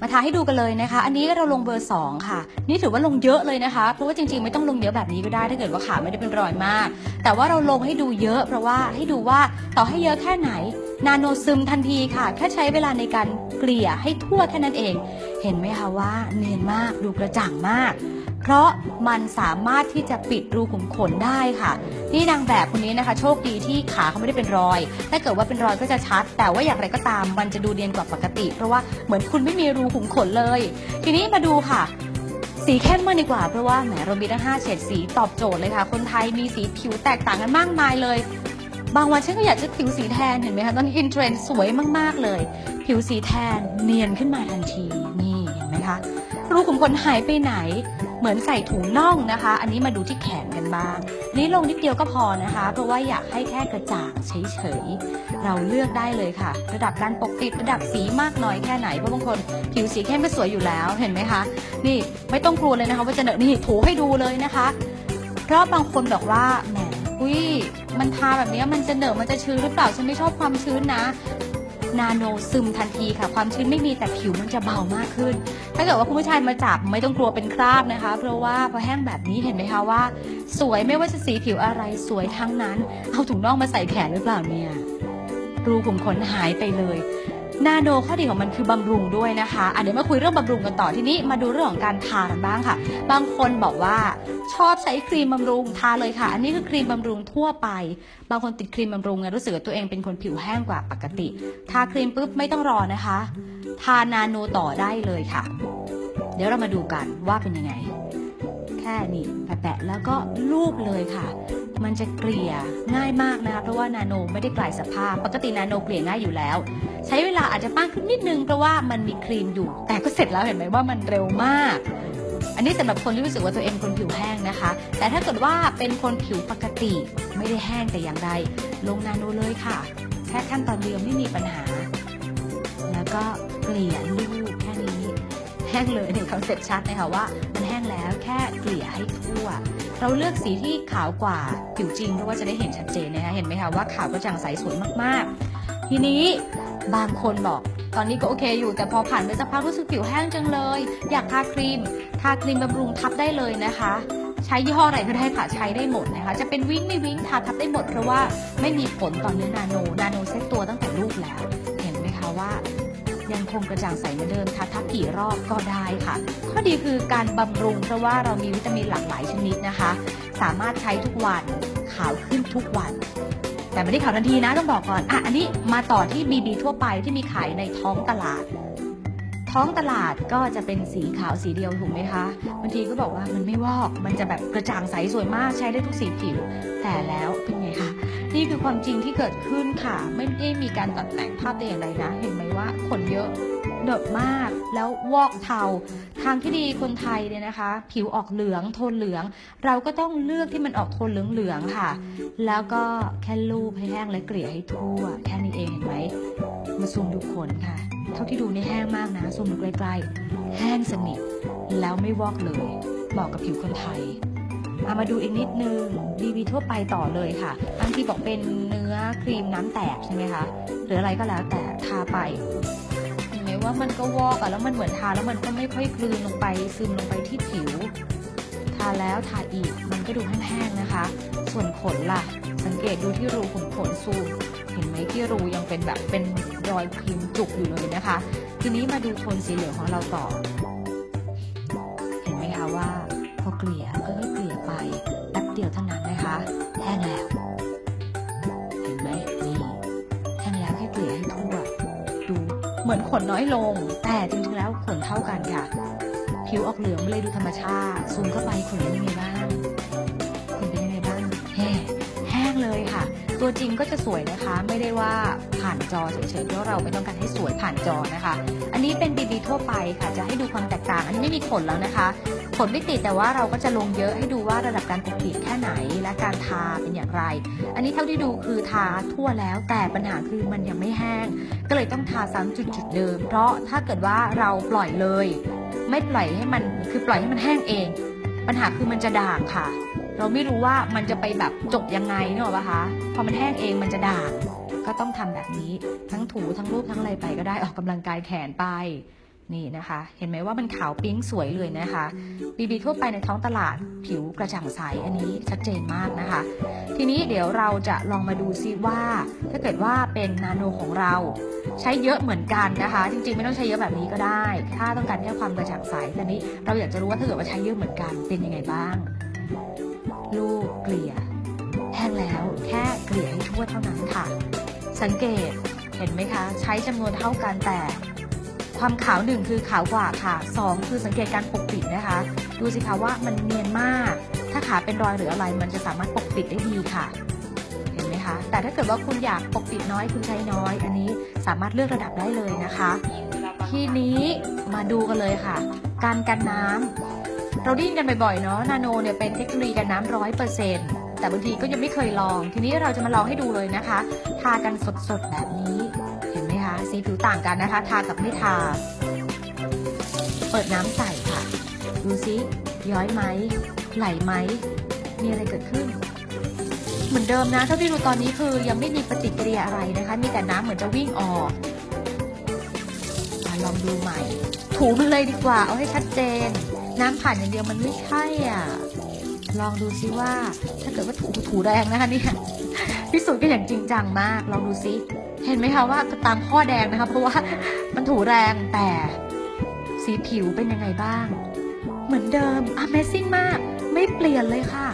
มาทาให้ดูกันเลยนะคะ อันนี้เราลงเบอร์ 2 ค่ะ นี่ถือว่าลงเยอะเลยนะคะ เพราะว่าจริงๆ ไม่ต้องลงเยอะแบบนี้ก็ได้ ถ้าเกิดว่าขาไม่ได้เป็นรอยมาก แต่ว่าเราลงให้ดูเยอะ เพราะว่าให้ดูว่าต่อให้เยอะแค่ไหน นาโนซึมทันทีค่ะ แค่ใช้เวลาในการเกลี่ยให้ทั่วแค่นั้นเอง เห็นไหมคะว่าเนียนมาก ดูกระจ่างมาก เพราะมันสามารถที่จะปิดรูขุมขนได้ค่ะ นี่นางแบบคนนี้นะคะ โชคดีที่ขาเขาไม่ได้เป็นรอย ถ้าเกิดว่าเป็นรอยก็จะชัด แต่ว่าอย่างไรก็ตามมันจะดูเนียนกว่าปกติ เพราะว่าเหมือนคุณไม่มีรูขุมขนเลย ทีนี้มาดูค่ะสีเข้มมากดีกว่าเพราะว่าแหมเรามีทั้ง5เฉดสีตอบโจทย์เลยค่ะ คนไทยมีสีผิวแตกต่างกันมากมายเลย บางวันฉันก็อยากจะผิวสีแทนเห็นไหมคะตอนนี้อินเทรนด์สวยมากๆเลย ผิวสีแทนเนียนขึ้นมาทันทีนี่เห็นไหมคะ รูขุมขนหายไปไหน เหมือนใส่ถุงน่องนะคะ อันนี้มาดูที่แขนกันบ้างนนี้ลงนิดเดียวก็พอนะคะ เพราะว่าอยากให้แค่กระจ่างเฉยๆ เราเลือกได้เลยค่ะ ระดับการปกปิดระดับสีมากน้อยแค่ไหน เพราะบางคนผิวสีเข้มก็สวยอยู่แล้ว เห็นไหมคะ นี่ไม่ต้องกลัวเลยนะคะ ว่าจะเหนอะนี่ถูให้ดูเลยนะคะ เพราะบางคนบอกว่าแหมอุ้ยมันทาแบบนี้มันจะเหนอะมันจะชื้นหรือเปล่า ฉันไม่ชอบความชื้นนะ นาโนซึมทันทีค่ะ ความชื้นไม่มีแต่ผิวมันจะเบามากขึ้น ถ้าเกิดว่าคุณผู้ชายมาจับไม่ต้องกลัวเป็นคราบนะคะ เพราะว่าพอแห้งแบบนี้เห็นไหมคะว่า สวยไม่ว่าจะสีผิวอะไรสวยทั้งนั้น เอาถุงน่องมาใส่แขนหรือเปล่าเนี่ยรูขุมขนหายไปเลย นาโนข้อดีของมันคือบำรุงด้วยนะคะอะเดี๋ยวมาคุยเรื่องบำรุงกันต่อทีนี้มาดูเรื่องของการทากันบ้างค่ะ บางคนบอกว่าชอบใช้ครีมบำรุงทาเลยค่ะ อันนี้คือครีมบำรุงทั่วไป บางคนติดครีมบำรุงไงรู้สึกว่าตัวเองเป็นคนผิวแห้งกว่าปกติ ทาครีมปุ๊บไม่ต้องรอนะคะ ทานาโนต่อได้เลยค่ะ เดี๋ยวเรามาดูกันว่าเป็นยังไง แค่นี้แปะแล้วก็ลูบเลยค่ะ มันจะเกลี่ยง่ายมากนะคะเพราะว่านาโนไม่ได้กลายสภาพ ปกตินาโนเกลี่ยง่ายอยู่แล้ว ใช้เวลาอาจจะมากขึ้นนิดนึงเพราะว่ามันมีครีมอยู่ แต่ก็เสร็จแล้วเห็นไหมว่ามันเร็วมาก อันนี้สำหรับคนที่รู้สึกว่าตัวเองคนผิวแห้งนะคะ แต่ถ้าเกิดว่าเป็นคนผิวปกติไม่ได้แห้งแต่อย่างใดลงนาโนเลยค่ะ แค่ขั้นตอนเดียวไม่มีปัญหา แล้วก็เกลี่ยลูบแค่นี้แห้งเลยในคอนเซ็ปต์ชัดนะคะว่า แห้งแล้วแค่เกลี่ยให้ทั่ว เราเลือกสีที่ขาวกว่าผิวจริงเพราะว่าจะได้เห็นชัดเจนนะคะเห็นไหมคะว่าขาวกระจ่างใสสวยมากๆ ทีนี้บางคนบอกตอนนี้ก็โอเคอยู่แต่พอผ่านไปสักพักรู้สึกผิวแห้งจังเลย อยากทาครีม ทาครีมบำรุงทับได้เลยนะคะ ใช้ยี่ห้ออะไรก็ได้ค่ะใช้ได้หมดนะคะ จะเป็นวิ่งไม่วิ่งทาทับได้หมดเพราะว่าไม่มีผลต่อเนื้อนาโน นาโนเซ็ตตัวตั้งแต่ลูกแล้ว เห็นไหมคะว่า ยังคงกระจ่างใสเหมือนเดิมทาทับกี่รอบก็ได้ค่ะ ข้อดีคือการบำรุงเพราะว่าเรามีวิตามินหลากหลายชนิดนะคะ สามารถใช้ทุกวันขาวขึ้นทุกวันแต่ไม่ได้ขาวทันทีนะต้องบอกก่อน อะ อันนี้มาต่อที่บีบีทั่วไปที่มีขายในท้องตลาด ท้องตลาดก็จะเป็นสีขาวสีเดียวถูกไหมคะ บางทีก็บอกว่ามันไม่วอก มันจะแบบกระจ่างใสสวยมากใช้ได้ทุกสีผิว แต่แล้วเป็นไงคะ นี่คือความจริงที่เกิดขึ้นค่ะ ไม่ได้มีการตัดแต่งภาพแต่อย่างใดนะ เห็นไหมว่าขนเยอะเหนอะมากแล้ววอกเทา ทางที่ดีคนไทยเนี่ยนะคะ ผิวออกเหลืองโทนเหลือง เราก็ต้องเลือกที่มันออกโทนเหลืองๆค่ะ แล้วก็แค่ลูบให้แห้งและเกลี่ยให้ทั่ว แค่นี้เองเห็นไหมมาซูมดูขนค่ะ เท่าที่ดูนี่แห้งมากนะซูมดูใกล้ๆแห้งสนิทแล้วไม่วอกเลยเหมาะกับผิวคนไทยามาดูอีกนิดนึงบีบีทั่วไปต่อเลยค่ะบางทีบอกเป็นเนื้อครีมน้ำแตกใช่ไหมคะหรืออะไรก็แล้วแต่ทาไปเห็นไหมว่ามันก็วอกอะแล้วมันเหมือนทาแล้วมันก็ไม่ค่อยกลืนลงไปซึมลงไปที่ผิว ทาแล้วทาอีกมันก็ดูแห้งๆนะคะ ส่วนขนล่ะ สังเกตดูที่รูขุมขนซูมเห็นไหมที่รูยังเป็นแบบเป็นรอยพิมจุกอยู่เลยนะคะ ทีนี้มาดูโทนสีเหลืองของเราต่อ เห็นไหมคะว่าพอเกลี่ยก็ให้เกลี่ นะคะแห้งแล้วเห็นไหมนี่แห้งแล้วแค่เกลี่ยให้ทั่ว ดูเหมือนขนน้อยลง แต่จริงๆแล้วขนเท่ากันค่ะ ผิวออกเหลืองเลยดูธรรมชาติซูมเข้าไปขนเป็นยังไงบ้างขนเป็นยังไงบ้างแห้แห้งเลยค่ะ ตัวจริงก็จะสวยนะคะ ไม่ได้ว่าผ่านจอเฉยๆเพราะเราไม่ต้องการให้สวยผ่านจอนะคะ อันนี้เป็นบีบีทั่วไปค่ะจะให้ดูความแตกต่าง อันนี้ไม่มีขนแล้วนะคะ ขนไม่ติดแต่ว่าเราก็จะลงเยอะให้ดูว่าระดับการปกปิดแค่ไหนและการทาเป็นอย่างไร อันนี้เท่าที่ดูคือทาทั่วแล้วแต่ปัญหาคือมันยังไม่แห้ง ก็เลยต้องทาซ้ำจุดจุดๆเดิม เพราะถ้าเกิดว่าเราปล่อยเลย ไม่ปล่อยให้มันคือปล่อยให้มันแห้งเอง ปัญหาคือมันจะด่างค่ะ เราไม่รู้ว่ามันจะไปแบบจบยังไงเนอะปะคะพอมันแห้งเองมันจะด่างก็ต้องทำแบบนี้ทั้งถูทั้งรูปทั้งอะไรไปก็ได้ออกกำลังกายแขนไป นี่นะคะ เห็นไหมว่ามันขาวปิ๊งสวยเลยนะคะบีบีทั่วไปในท้องตลาดผิวกระจ่างใสอันนี้ชัดเจนมากนะคะ ทีนี้เดี๋ยวเราจะลองมาดูซิว่า ถ้าเกิดว่าเป็นนาโนของเรา ใช้เยอะเหมือนกันนะคะ จริงๆ ไม่ต้องใช้เยอะแบบนี้ก็ได้ ถ้าต้องการแค่ความกระจ่างใสแต่นี้เราอยากจะรู้ว่าถ้าเกิดว่าใช้เยอะเหมือนกันเป็นยังไงบ้าง ลูกเกลี่ยแห้งแล้วแค่เกลี่ยให้ทั่วเท่านั้นค่ะ สังเกตเห็นไหมคะ ใช้จำนวนเท่ากันแต่ ความขาวหนึ่งคือขาวกว่าค่ะสองคือสังเกตการปกปิดนะคะ ดูสิคะว่ามันเนียนมาก ถ้าขาเป็นรอยหรืออะไร มันจะสามารถปกปิดได้ดีค่ะ เห็นไหมคะ แต่ถ้าเกิดว่าคุณอยากปกปิดน้อยคุณใช้น้อย อันนี้สามารถเลือกระดับได้เลยนะคะ ทีนี้มาดูกันเลยค่ะ การกันน้ำเราได้ยินกันบ่อยๆเนาะนาโนเนี่ยเป็นเทคโนโลยีกันน้ำร้อยเปอร์เซ็นต์แต่บางทีก็ยังไม่เคยลอง ทีนี้เราจะมาลองให้ดูเลยนะคะ ทากันสดๆแบบนี้ สีผิวต่างกันนะคะ ทากับไม่ทา เปิดน้ำใส่ค่ะ ดูซิย้อยไหม ไหลไหม มีอะไรเกิดขึ้น เหมือนเดิมนะเท่าที่ดูตอนนี้คือยังไม่มีปฏิกิริยาอะไรนะคะ มีแต่น้ำเหมือนจะวิ่งออกอลองดูใหม่ ถูมันเลยดีกว่า เอาให้ชัดเจน น้ำผ่านอย่างเดียวมันไม่ใช่อะ ลองดูซิว่าถ้าเกิดว่าถูถูแรงนะคะเนี่ย พิสูจน์กันอย่างจริงจังมากลองดูซิเห็นไหมคะว่าตามข้อแดงนะคะเพราะว่ามันถูแรงแต่สีผิวเป็นยังไงบ้าง เหมือนเดิม Amazing มาก ไม่เปลี่ยนเลยค่ะ